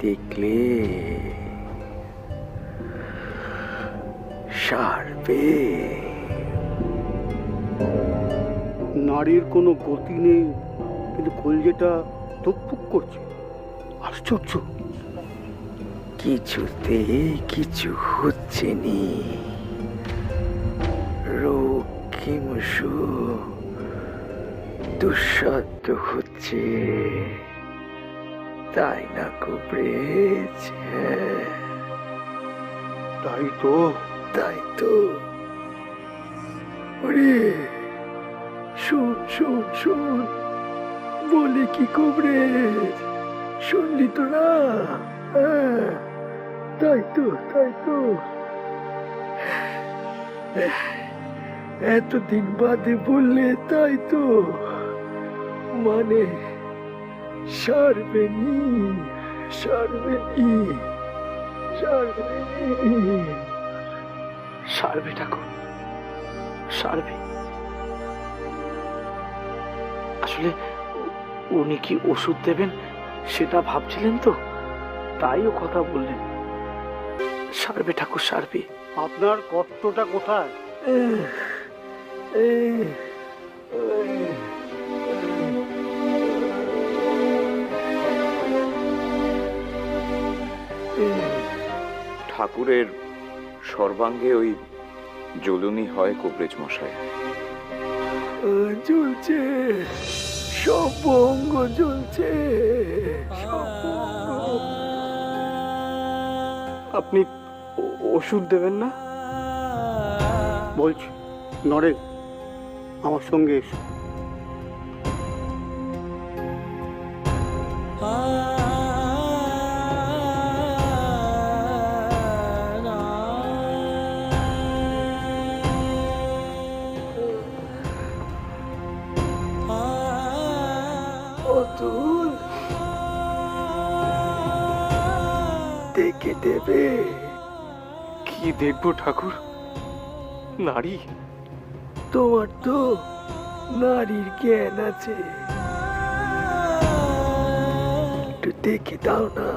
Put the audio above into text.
দেখলে সারবে। নারীর কোনো গতি নেই কিন্তু কলজেটা তুকপুক করছে। আশ্চর্য। কিছুতে কিছু হচ্ছে নি। রক্ষিমসু দুঃসাধ্য হচ্ছে। তাই না কুবরেজ তাই তো। তাই তো। ওরে শোন শোন শোন। বলে কি কবরেজ শুনলি তো না? হ্যাঁ, তাই তো তাই তো। এতদিন বাদে বললে তাই তো। মানে সারবেনি সারবেনি সারবেনি সারবে ঠাকুর সারবে। আসলে উনি কি ওষুধ দেবেন সেটা ভাবছিলেন তো? তাই ও কথা বললেন। সারবে ঠাকুর সারবে। আপনার কষ্টটা কোথায়? ঠাকুরের সর্বাঙ্গে ওই জ্বলুনি হয় কবরেজ মশাই জ্বলছে, সব অঙ্গ জ্বলছে আপনি ওষুধ দেবেন না? বলছি, নরেন, আমার সঙ্গে এসো। দেখে দেবে? কি দেখব ঠাকুর? নারী। তোমার তো নারীর জ্ঞান আছে। একটু দেখে দাও না।